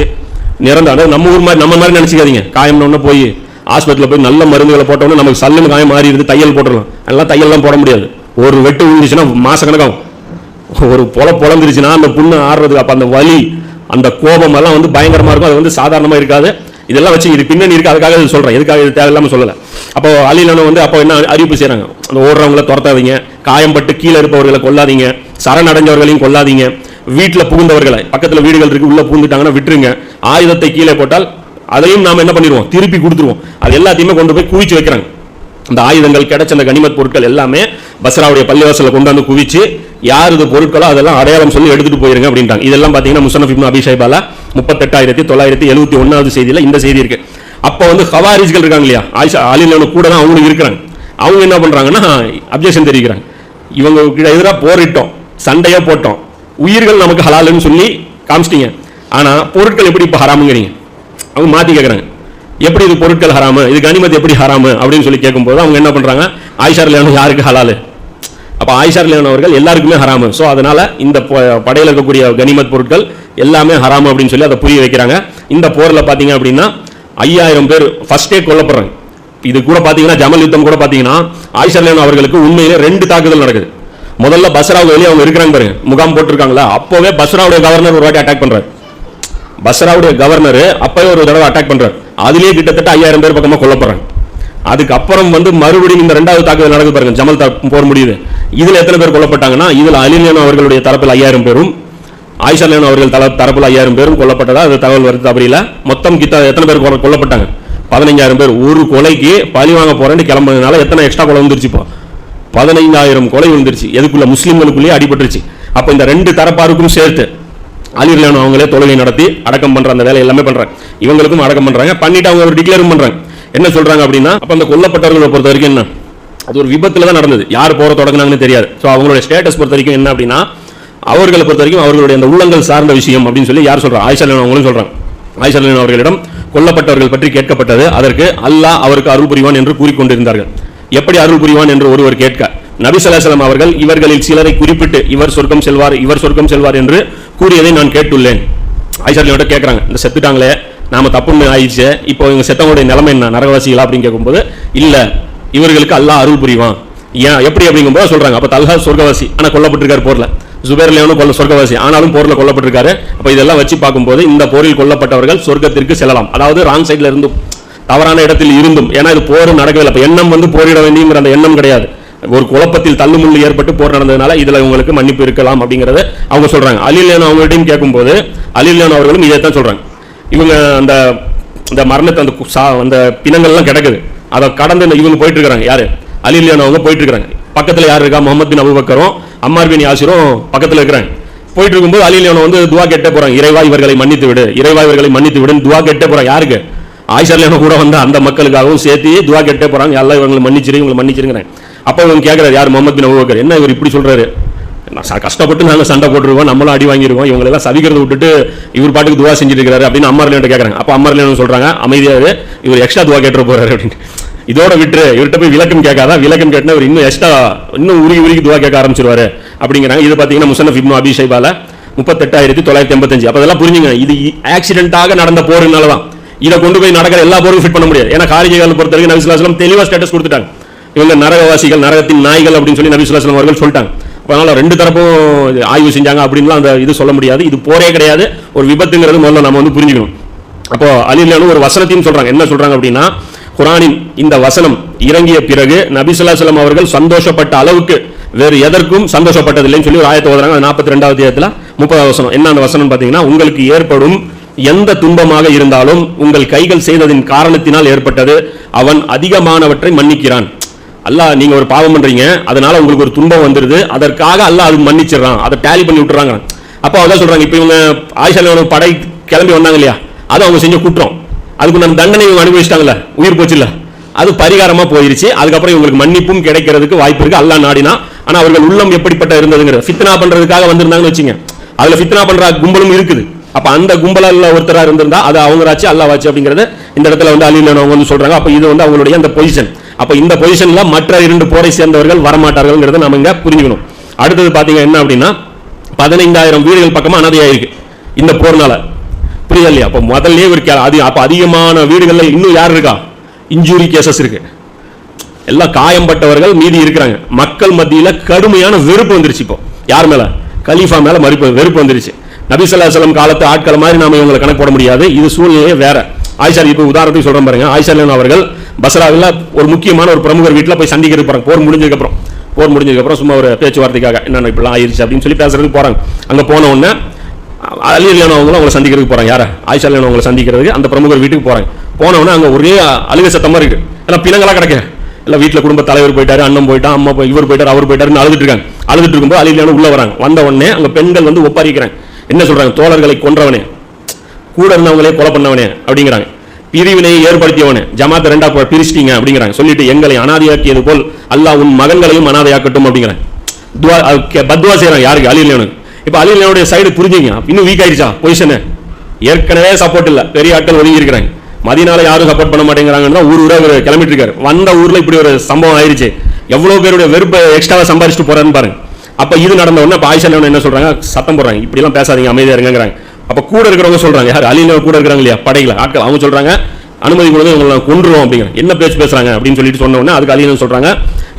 [SPEAKER 2] நிறந்த அதாவது நம்ம ஊர் மாதிரி நம்ம மாதிரி நினச்சிக்காதீங்க. காயம்னு போய் ஹாஸ்பிட்டலில் போய் நல்ல மருந்துகளை போட்டோம்னா நமக்கு சல்லுன்னு காயம் மாறிடுது தையல் போட்டுடலாம். எல்லாம் தையல்லாம் போட முடியாது. ஒரு வெட்டு விழுந்துச்சுன்னா மாசக்கணக்காகும் ஒரு பொல பொழந்துருச்சுன்னா அந்த புண்ணு ஆடுறதுக்கு அப்போ அந்த வலி அந்த கோபம் எல்லாம் வந்து பயங்கரமாக இருக்கும். அது வந்து சாதாரணமாக இருக்காது. இதெல்லாம் வச்சு இது பின்னணி இருக்குது அதுக்காக இது சொல்கிறேன் எதுக்காக இது தேவையில்லாமல் சொல்லலை. அப்போ அலிலான வந்து அப்போ என்ன அறிவிப்பு செய்கிறாங்க அந்த ஓடுறவங்கள துரத்தாதீங்க. காயம்பட்டு கீழே இருப்பவர்களை கொல்லாதீங்க. சரணடைஞ்சவர்களையும் கொல்லாதீங்க. வீட்டில் புகுந்தவர்களை பக்கத்தில் வீடுகள் இருக்கு உள்ளே புகுந்துட்டாங்கன்னா விட்டுருங்க. ஆயுதத்தை கீழே போட்டால் அதையும் நாம் என்ன பண்ணிடுவோம்? திருப்பி கொடுத்துருவோம். அது எல்லாத்தையுமே கொண்டு போய் குவிச்சு வைக்கிறாங்க. அந்த ஆயுதங்கள் கிடைச்ச அந்த கனிமத் பொருட்கள் எல்லாமே பஸ்ராவுடைய பள்ளிவாசலில் கொண்டு வந்து குவிச்சு யார் இது பொருட்களோ அதெல்லாம் அடையாளம் சொல்லி எடுத்துட்டு போயிருங்க அப்படின்றாங்க இதெல்லாம் பார்த்தீங்கன்னா முசனஃப் இப்னு அபிஷேபாலா முப்பத்தெட்டாயிரத்தி தொள்ளாயிரத்தி எழுபத்தி ஒன்றாவது செய்தியில் இந்த செய்தி இருக்கு. அப்போ வந்து ஹவாரிஜ்கள் இருக்காங்க இல்லையா? ஆயிஷா அலிலோட கூட தான் அவங்களும் இருக்கிறாங்க. அவங்க என்ன பண்ணுறாங்கன்னா அப்ஜெக்ஷன் தெரிவிக்கிறாங்க. இவங்க கிட்ட எதிராக போரிட்டோம் சண்டையாக போட்டோம். உயிர்கள் நமக்கு ஹலாலுன்னு சொல்லி காமிச்சிட்டீங்க. ஆனால் பொருட்கள் எப்படி இப்போ ஹராமுங்கிறீங்க? அவங்க மாற்றி கேட்குறாங்க எப்படி இது பொருட்கள் ஹராமு? இது கனிமத் எப்படி ஹராமு? அப்படின்னு சொல்லி கேட்கும்போது அவங்க என்ன பண்ணுறாங்க ஆயிஷார் லியானு யாருக்கு ஹலாலு? அப்போ ஆயிஷார் லியான் அவர்கள் எல்லாருக்குமே ஹராமு. ஸோ அதனால் இந்த ப- இருக்கக்கூடிய கனிமத் பொருட்கள் எல்லாமே ஹராமு அப்படின்னு சொல்லி அதை புரிய வைக்கிறாங்க. இந்த போரில் பார்த்தீங்க அப்படின்னா ஐயாயிரம் பேர் ஃபஸ்ட்டே கொல்லப்படுறாங்க. இது கூட பார்த்தீங்கன்னா ஜமல் யுத்தம் கூட பார்த்தீங்கன்னா ஆயிஷார் லியான் அவர்களுக்கு உண்மையிலே ரெண்டு தாக்குதல் நடக்குது. முதல்ல பஸ்ராவுக்கு வெளியே அவங்க இருக்கிறாங்க பாருங்க. முகாம் போட்டிருக்காங்களா? அப்போவே பஸ்ராவுடைய கவர்னர் ஒரு வாட்டி அட்டாக் பண்றாரு. பஸ்ராவுடைய கவர்னர் அப்போவே ஒரு தடவை அட்டாக் பண்ணுறாரு அதுலேயே கிட்டத்தட்ட ஐயாயிரம் பேர் பக்கமாக கொல்லப்படுறாங்க. அதுக்கப்புறம் வந்து மறுபடியும் இந்த ரெண்டாவது தாக்குதல் நடக்குது பாருங்க ஜமல் தா- போர் முடியுது. இதில் எத்தனை பேர் கொல்லப்பட்டாங்கன்னா இதில் அலிலேனோ அவர்களுடைய தரப்பில் ஐயாயிரம் பேரும் ஆயிஷா லேனோ அவர்கள் தல தரப்பில் ஐயாயிரம் பேரும் கொல்லப்பட்டதா? அது தகவல் வருது அப்படியில மொத்தம் கிட்ட எத்தனை பேர் கொல்லப்பட்டாங்க? பதினைஞ்சாயிரம் பேர். ஒரு கொலைக்கு பழி வாங்க போகிறேன்னு கிளம்புனதுனால எத்தனை எக்ஸ்ட்ரா கொலை வந்துருச்சு இப்போ? பதினைந்தாயிரம் கொலை வந்துருச்சு எதுக்குள்ள? முஸ்லீம்களுக்குள்ளேயே அடிபட்டுருச்சு. அப்போ இந்த ரெண்டு தரப்பாருக்கும் சேர்த்து அலிர்லானு அவங்களே தொழுகை நடத்தி அடக்கம் பண்ற அந்த வேலை எல்லாமே பண்றாங்க. இவங்களுக்கும் அடக்கம் பண்றாங்க. பண்ணிட்டு அவங்க ஒரு டிக்ளேரும் பண்றாங்க. என்ன சொல்றாங்க அப்படின்னா அப்ப அந்த கொல்லப்பட்டவர்களை பொறுத்த வரைக்கும் என்ன? அது ஒரு விபத்துல தான் நடந்தது. யார் போற தொடங்கினாங்கன்னு தெரியாது. ஸோ அவங்களோட ஸ்டேட்டஸ் பொறுத்த வரைக்கும் என்ன அப்படின்னா அவர்களை பொறுத்த வரைக்கும் அவர்களுடைய அந்த உள்ளங்கள் சார்ந்த விஷயம் அப்படின்னு சொல்லி யார் சொல்றாங்க ஆயிஷா அவங்களும் சொல்றாங்க. ஆயிஷா அவர்களிடம் கொல்லப்பட்டவர்கள் பற்றி கேட்கப்பட்டது. அதற்கு அல்லாஹ் அவருக்கு அருள் புரிவான் என்று கூறிக்கொண்டிருந்தார்கள். எப்படி அருள் புரிவான் என்று ஒருவர் கேட்க நபி அவர்கள் இவர்களில் சிலரை குறிப்பிட்டு இவர் சொர்க்கம் செல்வார் இவர் சொர்க்கம் செல்வார் என்று கூறியதை நான் கேட்டுள்ளேன். ஐஷாலியோட கேட்குறாங்க இந்த செத்துட்டாங்களே நாம தப்புன்னு ஆயிடுச்சு. இப்போ இவங்க செத்தவங்களுடைய நிலைமை என்ன? நரகவாசிகளா அப்படின்னு கேட்கும்போது இல்லை இவர்களுக்கு அல்லாஹ் அருள் புரிவான். ஏன்? எப்படி அப்படிங்கும்போது சொல்றாங்க. அப்போ தல்ஹா சொர்க்கவாசி. ஆனால் கொல்லப்பட்டிருக்காரு போரில். ஜுபேர் லேவனும் கொல்ல சொர்க்கவாசி. ஆனாலும் போரில் கொல்லப்பட்டிருக்காரு. அப்போ இதெல்லாம் வச்சு பார்க்கும்போது இந்த போரில் கொல்லப்பட்டவர்கள் சொர்க்கத்திற்கு செல்லலாம். அதாவது ராங் சைடில் இருந்தும் தவறான இடத்தில் இருந்தும் ஏன்னா இது போர் நடக்கவில்லை. அப்போ எண்ணம் வந்து போரிட வேண்டியங்கிற அந்த எண்ணம் கிடையாது. ஒரு குழப்பத்தில் தள்ளுமுள்ளு ஏற்பட்டு போர் நடந்ததுனால இதில் உங்களுக்கு மன்னிப்பு இருக்கலாம் அப்படிங்கிறத அவங்க சொல்கிறாங்க அலிலேன் அவங்கள்ட்டையும் கேட்கும்போது அலிலேன் அவர்களும் இதை தான் சொல்கிறாங்க இவங்க அந்த இந்த மரணத்தை அந்த சா- அந்த பிணங்கள்லாம் கிடக்குது. அதை கடந்து இந்த இவங்க போயிட்டு இருக்காங்க யார்? அலிலியான் அவங்க போயிட்டு இருக்கிறாங்க பக்கத்தில் யார் இருக்கா? முகமது பின் அபுபக்கரும் அம்மார் பின் யாசிரும் பக்கத்தில் இருக்கிறாங்க. போயிட்டு இருக்கும்போது அலிலியான் வந்து துவா கெட்ட போகிறாங்க இறைவா இவர்களை மன்னித்து விடு. இறைவா இவர்களை மன்னித்து விடுன்னு துவா கெட்ட போகிறாங்க யாருக்கு? ஆயிஷர்லியான கூட வந்த அந்த மக்களுக்காகவும் சேர்த்து துவா கெட்டே போகிறாங்க எல்லாம் இவங்களை மன்னிச்சிரு இவங்களை மன்னிச்சிருங்கிறேன் அப்போ இவங்க கேட்குறாரு யார் முகமது பின் அபுபக்கர்? என்ன இவர் இப்படி சொல்கிறாரு நான் கஷ்டப்பட்டு நாங்கள் சண்டை போட்டுருவோம் நம்மளும் அடி வாங்கிடுவோம் இவங்களெல்லாம் சதிக்கிறத விட்டுட்டு இவர் பாட்டுக்கு துவா செஞ்சுட்டு இருக்காரு அப்படின்னு அம்மர்லேன் கேட்குறாங்க. அப்போ அம்மர்லேன் சொல்கிறாங்க அமைதியாக இவர் எக்ஸ்ட்ரா துவா கேட்டு போகிறாரு அப்படின்னு. இதோட விட்டு இவர்கிட்ட போய் விளக்கம் கேட்காதா? விளக்கம் கேட்டா இவர் இன்னும் எக்ஸ்ட்ரா இன்னும் உருகி உருகி துவா கேட்க ஆரம்பிச்சிருவாரு அப்படிங்கிறாங்க. இது பார்த்தீங்கன்னா முசனஃப் இப்னு அபிஷேபால முப்பத்தெட்டாயிரத்தி தொள்ளாயிரத்தி எண்பத்தஞ்சு. அப்போ அதெல்லாம் புரிஞ்சுங்க இது ஆக்சிடென்ட்டாக நடந்த போருனால தான் இதை கொண்டு போய் நடக்கிற எல்லா போருக்கும் ஃபிட் பண்ண முடியாது. ஏன்னா காரிஜைகள் பொறுத்தவரைக்கும் வரைக்கும் தெளிவாக ஸ்டேட்டஸ் கொடுத்துட்டாங்க. இவங்க நரகவாசிகள் நரகத்தின் நாய்கள் அப்படின்னு சொல்லி நபி சுல்லாஸ்லாம் அவர்கள் சொல்லிட்டாங்க. அதனால் ரெண்டு தரப்பும் ஆய்வு செஞ்சாங்க அப்படின்லாம் அந்த இது சொல்ல முடியாது. இது போரே கிடையாது. ஒரு விபத்துங்கிறது முதல்ல நம்ம வந்து புரிஞ்சுக்கணும். அப்போ அலிலானு ஒரு வசனத்தையும் சொல்றாங்க. என்ன சொல்றாங்க அப்படின்னா குரானின் இந்த வசனம் இறங்கிய பிறகு நபி ஸல்லல்லாஹு அவர்கள் சந்தோஷப்பட்ட அளவுக்கு வேறு எதற்கும் சந்தோஷப்பட்டதில்லைன்னு சொல்லி ஒரு ஆயத்தை ஓதுறாங்க. நாற்பத்தி ரெண்டாவது இடத்துல முப்பதாவது வசனம். என்ன அந்த வசனம் பார்த்தீங்கன்னா உங்களுக்கு ஏற்படும் எந்த துன்பமாக இருந்தாலும் உங்கள் கைகள் செய்ததின் காரணத்தினால் ஏற்பட்டது. அவன் அதிகமானவற்றை மன்னிக்கிறான். அல்லாஹ் நீங்க ஒரு பாவம் பண்றீங்க அதனால உங்களுக்கு ஒரு துன்பம் வந்துருது அதற்காக அல்லாஹ் அது மன்னிச்சிடுறான் அதை டேலி பண்ணி விட்டுறாங்க. அப்போ அதான் சொல்றாங்க இப்போ இவங்க ஆயிஷா படை கிளம்பி வந்தாங்க இல்லையா அது அவங்க செஞ்ச குற்றம். அதுக்கு நம்ம தண்டனை இவங்க அனுபவிச்சிட்டாங்கல்ல உயிர் போச்சுல்ல. அது பரிகாரமா போயிருச்சு அதுக்கப்புறம் இவங்களுக்கு மன்னிப்பும் கிடைக்கிறதுக்கு வாய்ப்பு இருக்கு அல்லா நாடினா. ஆனா அவர்கள் உள்ளம் எப்படிப்பட்ட இருந்ததுங்கிறது ஃபித்னா பண்றதுக்காக வந்திருந்தாங்கன்னு வச்சுங்க. அதுல ஃபித்னா பண்ற கும்பலும் இருக்குது. அப்ப அந்த கும்பலால ஒருத்தரா இருந்திருந்தா அது அவங்க ராச்சு அல்லாஹ் வாச்சு அப்படிங்கறத இந்த இடத்துல வந்து அலி அவங்க வந்து சொல்றாங்க. அப்ப இது வந்து அவங்களுடைய அந்த பொசிஷன் அப்போ இந்த பொசிஷனில் மற்ற இரண்டு போரை சேர்ந்தவர்கள் வரமாட்டார்கள்ங்கிறத நம்ம இங்கே புரிஞ்சுக்கணும். அடுத்தது பார்த்தீங்க என்ன அப்படின்னா பதினைந்தாயிரம் வீடுகள் பக்கமாக அனாதையாயிருக்கு இந்த போர்னால. புரியுதா இல்லையா? அப்போ முதல்லே இருக்கா. கே- அது அப்போ அதிகமான வீடுகளில் இன்னும் யார் இருக்கா? இன்ஜூரி கேசஸ் இருக்கு. எல்லாம் காயம்பட்டவர்கள் மீதி இருக்கிறாங்க. மக்கள் மத்தியில் கடுமையான வெறுப்பு வந்துருச்சு இப்போ. யார் மேலே? கலீஃபா மேலே மறுப்பு வெறுப்பு வந்துருச்சு. நபிசல்லாசலம் காலத்து ஆட்கள் மாதிரி நாம இவங்களை கணக்கு போட முடியாது. இது சூழ்நிலையே வேற. ஆயிஷா இப்போ உதாரணத்துக்கு சொல்றேன் பாருங்க. ஆயிஷா அவர்கள் பஸ்ராவில் ஒரு முக்கியமான ஒரு பிரமுகர் வீட்டில் போய் சந்திக்கிறது போகிறாங்க போர் முடிஞ்சதுக்கப்புறம். போர் முடிஞ்சதுக்கப்புறம் சும்மா ஒரு பேச்சுவார்த்தைக்காக என்னென்ன இப்படிலாம் ஆயிடுச்சு அப்படின்னு சொல்லி பேசுறதுக்கு போகிறாங்க அங்கே போன உடனே அலி அவங்களை சந்திக்கிறதுக்கு போகிறாங்க யாரை? ஆயிஷா அவங்களை சந்திக்கிறதுக்கு அந்த பிரமுகர் வீட்டுக்கு போகிறாங்க போன அங்கே ஒரே அழுக சத்தமாக இருக்குது எல்லாம் பிணங்களாக கிடக்கு. எல்லாம் வீட்டில் குடும்ப தலைவர் போயிட்டாரு அண்ணன் போயிட்டான் அம்மா போய் இவர் போயிட்டார் அவர் போயிட்டாருன்னு அழுதுட்டு இருக்காங்க. அழுதுட்டு இருக்கும்போது அலிலியான உள்ளே வராங்க. வந்த உடனே அங்கே பெண்கள் வந்து ஒப்பாரிக்கிறாங்க. என்ன சொல்கிறாங்க தோழர்களை கொன்றவனே. கூட இருந்தவங்களே கொலை பண்ணவனே அப்படிங்கிறாங்க. பிரிவினையை ஏற்படுத்தியவனே. ஜமாத் ரெண்டா பிரிச்சிட்டீங்க அப்படிங்கிறாங்க. சொல்லிட்டு எங்களை அனாதையாக்கியது போல் அல்லாஹ் உன் மகன்களையும் அனாதையாக்கட்டும் அப்படிங்கிறாங்க. துவா கே- பத்வா செய்றாங்க. யாருக்கு? அலிலியானுக்கு இப்போ அலிலியானுடைய சைடு புரிஞ்சுங்க இன்னும் வீக் ஆயிடுச்சா? பொசிஷனு ஏற்கனவே சப்போர்ட் இல்லை. பெரிய ஆட்கள் ஒதுங்கி இருக்கிறாங்க மதினால யாரும் சப்போர்ட் பண்ண மாட்டேங்கிறாங்கன்னு தான் ஊர் ஊரா இவர் கிளம்பிட்டு இருக்காரு வந்த ஊர்ல இப்படி ஒரு சம்பவம் ஆயிருச்சு. எவ்வளோ பேருடைய வெறுப்பை எக்ஸ்ட்ராவாக சம்பாரிச்சுட்டு போறாருன்னு பாருங்க. அப்போ இது நடந்த உடனே அப்ப ஆயிஷா என்ன சொல்றாங்க? சத்தம் போடுறாங்க. இப்படிலாம் பேசாதீங்க அமைதியாக இருங்கிறாங்க அப்போ கூட இருக்கிறவங்க சொல்கிறாங்க யார் அலியில் கூட இருக்கிறாங்க இல்லையா? படையில ஆட்கள் அவங்க சொல்கிறாங்க அனுமதி கொடுத்து இவங்களை நான் அப்படிங்கிற என்ன பேச்சு பேசுகிறாங்க அப்படின்னு சொல்லிட்டு சொன்ன உடனே அதுக்கு அலியில் சொல்கிறாங்க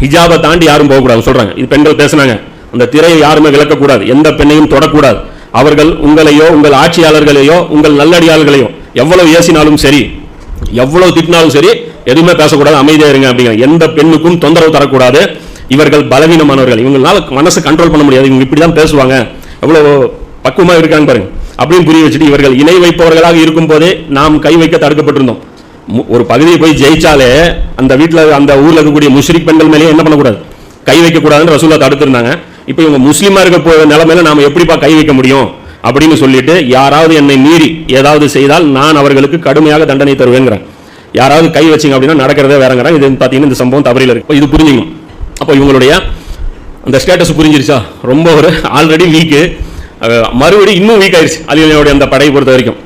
[SPEAKER 2] ஹிஜாபை தாண்டி யாரும் போகக்கூடாது சொல்கிறாங்க இது பெண்கள் பேசுனாங்க. அந்த திரையை யாருமே விளக்கக்கூடாது. எந்த பெண்ணையும் தொடக்கூடாது. அவர்கள் உங்களையோ உங்கள் ஆட்சியாளர்களையோ உங்கள் நல்லடியாளர்களையோ எவ்வளவு ஏசினாலும் சரி எவ்வளவு திட்டினாலும் சரி எதுவுமே பேசக்கூடாது அமைதியாக இருங்க அப்படிங்கிற எந்த பெண்ணுக்கும் தொந்தரவு தரக்கூடாது. இவர்கள் பலவீனமானவர்கள். இவங்களால மனசு கண்ட்ரோல் பண்ண முடியாது. இவங்க இப்படி தான் பேசுவாங்க. எவ்வளோ பக்குவமாக இருக்காங்க பாருங்க. அப்படின்னு புரிய வச்சுட்டு இவர்கள் இணை வைப்பவர்களாக இருக்கும் போதே நாம் கை வைக்க தடுக்கப்பட்டிருந்தோம். ஒரு பகுதியை போய் ஜெயிச்சாலே அந்த வீட்டில் அந்த ஊரில் இருக்கக்கூடிய முஷ்ரிக் பெண்கள் மேலேயே என்ன பண்ணக்கூடாது? கை வைக்கக்கூடாதுன்னு ரசூலா தடுத்திருந்தாங்க. இப்போ இவங்க முஸ்லீமாக இருக்க போ நிலமையில நாம் எப்படிப்பா கை வைக்க முடியும்? அப்படின்னு சொல்லிட்டு யாராவது என்னை மீறி ஏதாவது செய்தால் நான் அவர்களுக்கு கடுமையாக தண்டனை தருவேங்கிறேன் யாராவது கை வச்சிங்க அப்படின்னா நடக்கிறதே வேறங்கிறாங்க. இது பார்த்தீங்கன்னா இந்த சம்பவம் தவறில இருக்கு. இது புரிஞ்சுக்கணும். அப்போ இவங்களுடைய அந்த ஸ்டேட்டஸ் புரிஞ்சிருச்சா? ரொம்ப ஒரு ஆல்ரெடி வீக்கு மறுபடியும் இன்னும் வீக் ஆயிடுச்சு அலியோடைய அந்த படையை பொறுத்த வரைக்கும்.